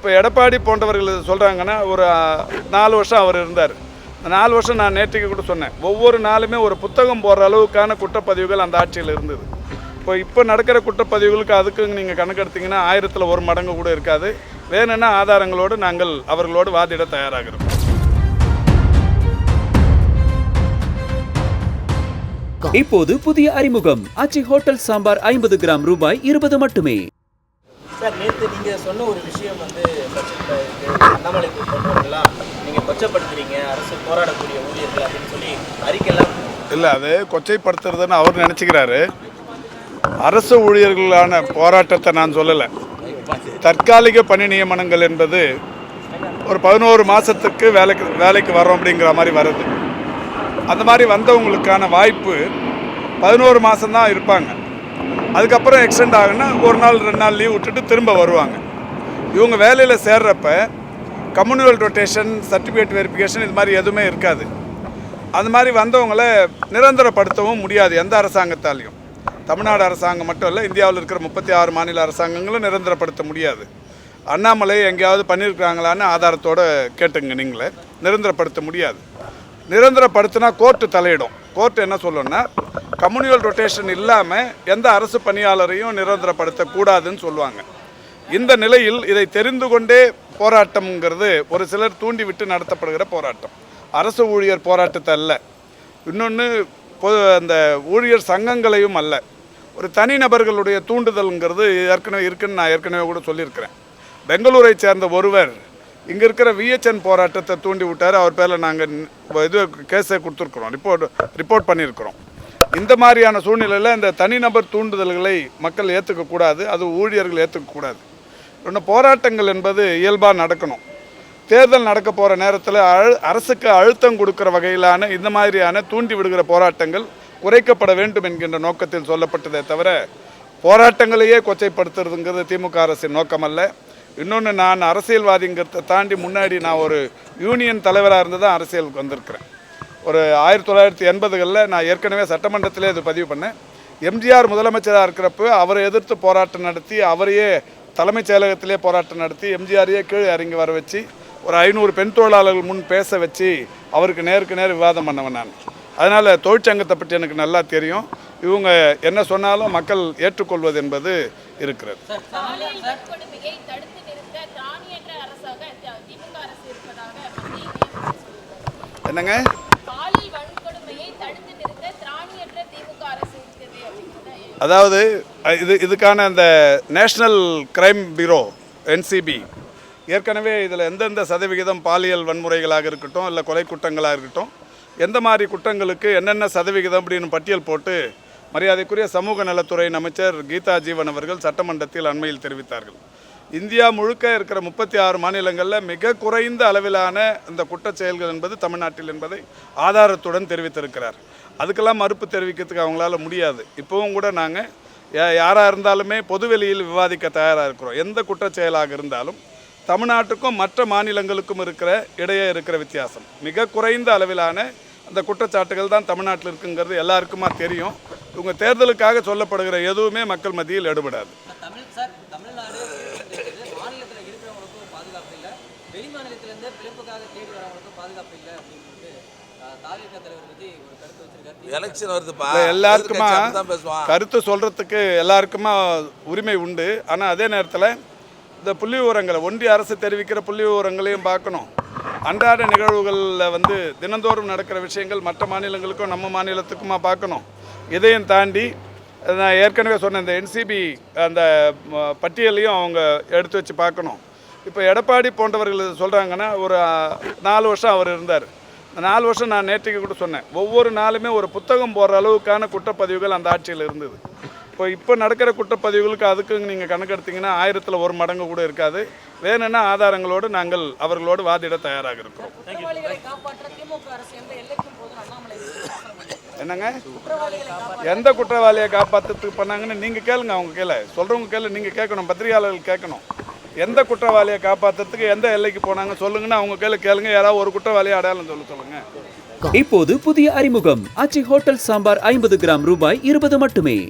இப்போ எடப்பாடி போன்றவர்கள் சொல்கிறாங்கன்னா ஒரு நாலு வருஷம் அவர் இருந்தார். நாலு வருஷம் நான் நேற்றுக்கு கூட சொன்னேன். ஒவ்வொரு நாளுமே ஒரு புத்தகம் போடுற அளவுக்கான குற்றப்பதிவுகள் அந்த ஆட்சியில் இருந்தது. இப்போ இப்போ நடக்கிற குற்றப்பதிவுகளுக்கு அதுக்கு நீங்கள் கணக்கெடுத்தீங்கன்னா ஆயிரத்தில் ஒரு மடங்கு கூட இருக்காது. வேணும்னா ஆதாரங்களோடு நாங்கள் அவர்களோடு வாதிட தயாராகிறோம். இப்போது புதிய அறிமுகம். அச்சி ஹோட்டல் சாம்பார் ஐம்பது கிராம் ரூபாய் இருபது மட்டுமே. சார் நேற்று நீங்கள் சொன்ன ஒரு விஷயம் வந்து அண்ணாமலை இருக்குது நீங்கள் கொச்சப்படுத்துறீங்க அரசு போராடக்கூடிய ஊழியர்கள் அப்படின்னு சொல்லி அறிக்கைலாம் இல்லை அது கொச்சைப்படுத்துறதுன்னு அவர் நினச்சிக்கிறாரு. அரசு ஊழியர்களான போராட்டத்தை நான் சொல்லலை. தற்காலிக பணி நியமனங்கள் என்பது ஒரு பதினோரு மாதத்துக்கு வேலைக்கு வேலைக்கு வரோம் அப்படிங்கிற மாதிரி வருது. அந்த மாதிரி வந்தவங்களுக்கான வாய்ப்பு பதினோரு மாதம்தான் இருப்பாங்க. அதுக்கப்புறம் எக்ஸ்டெண்ட் ஆகுன்னா ஒரு நாள் ரெண்டு நாள் லீவ் விட்டுட்டு திரும்ப வருவாங்க. இவங்க வேலையில் சேர்றப்ப கம்யூனிவல் ரொட்டேஷன் சர்டிஃபிகேட் வெரிஃபிகேஷன் இது மாதிரி எதுவுமே இருக்காது. அந்த மாதிரி வந்தவங்கள நிரந்தரப்படுத்தவும் முடியாது எந்த அரசாங்கத்தாலையும். தமிழ்நாடு அரசாங்கம் மட்டும் இல்லை இந்தியாவில் இருக்கிற முப்பத்தி ஆறு மாநில அரசாங்கங்களும் நிரந்தரப்படுத்த முடியாது. அண்ணாமலை எங்கேயாவது பண்ணியிருக்காங்களான்னு ஆதாரத்தோடு கேட்டுங்க நீங்களே. நிரந்தரப்படுத்த முடியாது. நிரந்தரப்படுத்தினா கோர்ட்டு தலையிடும். கோர்ட் என்ன சொல்லணும்னா கம்யூனியல் ரொட்டேஷன் இல்லாமல் எந்த அரசு பணியாளரையும் நிரந்தரப்படுத்தக்கூடாதுன்னு சொல்லுவாங்க. இந்த நிலையில் இதை தெரிந்து கொண்டே போராட்டம்ங்கிறது ஒரு சிலர் தூண்டிவிட்டு நடத்தப்படுகிற போராட்டம். அரசு ஊழியர் போராட்டத்தை அல்ல. இன்னொன்று பொது அந்த ஊழியர் சங்கங்களையும் அல்ல. ஒரு தனிநபர்களுடைய தூண்டுதல்ங்கிறது ஏற்கனவே இருக்குன்னு நான் ஏற்கனவே கூட சொல்லியிருக்கிறேன். பெங்களூரை சேர்ந்த ஒருவர் இங்கே இருக்கிற விஹெச்என் போராட்டத்தை தூண்டி விட்டார். அவர் பேரில் நாங்கள் இது கேஸை கொடுத்துருக்குறோம். ரிப்போர்ட் ரிப்போர்ட் பண்ணியிருக்கிறோம். இந்த மாதிரியான சூழ்நிலையில் இந்த தனிநபர் தூண்டுதல்களை மக்கள் ஏற்றுக்கக்கூடாது அது ஊழியர்கள் ஏற்றுக்கக்கூடாது இன்னும் போராட்டங்கள் என்பது இயல்பாக நடக்கணும். தேர்தல் நடக்க போகிற நேரத்தில் அழு அரசுக்கு அழுத்தம் கொடுக்குற வகையிலான இந்த மாதிரியான தூண்டி விடுகிற போராட்டங்கள் குறைக்கப்பட வேண்டும் என்கின்ற நோக்கத்தில் சொல்லப்பட்டதே தவிர போராட்டங்களையே கொச்சைப்படுத்துறதுங்கிறது திமுக அரசின் நோக்கமல்ல. இன்னொன்று நான் அரசியல்வாதிங்கிறத தாண்டி முன்னாடி நான் ஒரு யூனியன் தலைவராக இருந்து தான் அரசியலுக்கு வந்திருக்கிறேன். ஒரு ஆயிரத்தி தொள்ளாயிரத்தி எண்பதுகளில் நான் ஏற்கனவே சட்டமன்றத்திலே இது பதிவு பண்ணேன். எம்ஜிஆர் முதலமைச்சராக இருக்கிறப்ப அவரை எதிர்த்து போராட்டம் நடத்தி அவரையே தலைமைச் செயலகத்திலே போராட்டம் நடத்தி எம்ஜிஆரையே கீழே இறங்கி வர வச்சு ஒரு ஐநூறு பெண் தொழிலாளர்கள் முன் பேச வச்சு அவருக்கு நேருக்கு நேர் விவாதம் பண்ணவன் நான். அதனால் தொழிற்சங்கத்தை பற்றி எனக்கு நல்லா தெரியும். இவங்க என்ன சொன்னாலும் மக்கள் ஏற்றுக்கொள்வது என்பது இருக்கிறது. அப்படிங்கிறத அதாவது இது இதுக்கான அந்த நேஷ்னல் கிரைம் பியூரோ என்சிபி ஏற்கனவே இதில் எந்தெந்த சதவிகிதம் பாலியல் வன்முறைகளாக இருக்கட்டும் இல்லை கொலை குற்றங்களாக இருக்கட்டும் எந்த மாதிரி குற்றங்களுக்கு என்னென்ன சதவிகிதம் அப்படின்னு பட்டியல் போட்டு மரியாதைக்குரிய சமூக நலத்துறையின் அமைச்சர் கீதா ஜீவன் அவர்கள் சட்டமன்றத்தில் அண்மையில் தெரிவித்தார்கள். இந்தியா முழுக்க இருக்கிற முப்பத்தி ஆறு மாநிலங்களில் மிக குறைந்த அளவிலான இந்த குற்ற செயல்கள் என்பது தமிழ்நாட்டில் என்பதை ஆதாரத்துடன் தெரிவித்திருக்கிறார். அதுக்கெல்லாம் மறுப்பு தெரிவிக்கிறதுக்கு அவங்களால முடியாது. இப்போவும் கூட நாங்கள் யாராக இருந்தாலுமே பொதுவெளியில் விவாதிக்க தயாராக இருக்கிறோம். எந்த குற்ற செயலாக இருந்தாலும் தமிழ்நாட்டுக்கும் மற்ற மாநிலங்களுக்கும் இருக்கிற இடையே இருக்கிற வித்தியாசம். மிக குறைந்த அளவிலான அந்த குற்றச்சாட்டுகள் தான் தமிழ்நாட்டில் இருக்குங்கிறது எல்லாருக்குமா தெரியும். இவங்க தேர்தலுக்காக சொல்லப்படுகிற எதுவுமே மக்கள் மத்தியில் எடுபடாது தமிழ் சார் தமிழ்நாடு மாநிலத்தில் இருக்கிறவங்களுக்கும் பாதுகாப்பு இல்லை வெளி மாநிலத்திலேருந்து பிழைப்புக்காக தேடி வரவங்களுக்கும் பாதுகாப்பு இல்லை அப்படின்னு சொல்லிட்டு எல்லாருக்குமா கருத்து சொல்கிறதுக்கு எல்லாருக்குமா உரிமை உண்டு. ஆனால் அதே நேரத்தில் இந்த புள்ளி விவரங்களை ஒன்றிய அரசு தெரிவிக்கிற புள்ளி விவரங்களையும் பார்க்கணும். அன்றாட நிகழ்வுகளில் வந்து தினந்தோறும் நடக்கிற விஷயங்கள் மற்ற மாநிலங்களுக்கும் நம்ம மாநிலத்துக்குமா பார்க்கணும். இதையும் தாண்டி நான் ஏற்கனவே சொன்ன இந்த என்சிபி அந்த பட்டியலையும் அவங்க எடுத்து வச்சு பார்க்கணும். இப்போ எடப்பாடி போன்றவர்கள் சொல்கிறாங்கன்னா ஒரு நாலு வருஷம் அவர் இருந்தார். நாலு வருஷம் நான் நேற்றுக்கு கூட சொன்னேன். ஒவ்வொரு நாளுமே ஒரு புத்தகம் போடுற அளவுக்கான குற்றப்பதிவுகள் அந்த ஆட்சியில் இருந்தது. இப்போ இப்போ நடக்கிற குற்றப்பதிவுகளுக்கு அதுக்கு நீங்கள் கணக்கெடுத்தீங்கன்னா ஆயிரத்தில் ஒரு மடங்கு கூட இருக்காது. வேணும்னா ஆதாரங்களோடு நாங்கள் அவர்களோடு வாதிட தயாராக இருக்கிறோம் என்னங்க? எந்த குற்றவாளியை காப்பாற்றுறதுக்கு பண்ணாங்கன்னு நீங்கள் கேளுங்க அவங்க கேள. சொல்கிறவங்க கேளு நீங்கள் கேட்கணும் பத்திரிகையாளர்கள் கேட்கணும். எந்த குற்றவாளியை காப்பாற்றுறதுக்கு எந்த எல்லைக்கு போனாங்க சொல்லுங்கன்னா அவங்க கையில் கேளுங்க யாராவது ஒரு குற்றவாளியை அடையாளம் சொல்ல சொல்லுங்க. இப்போது புதிய அறிமுகம். ஆச்சி ஹோட்டல் சாம்பார் ஐம்பது கிராம் ரூபாய் இருபது மட்டுமே.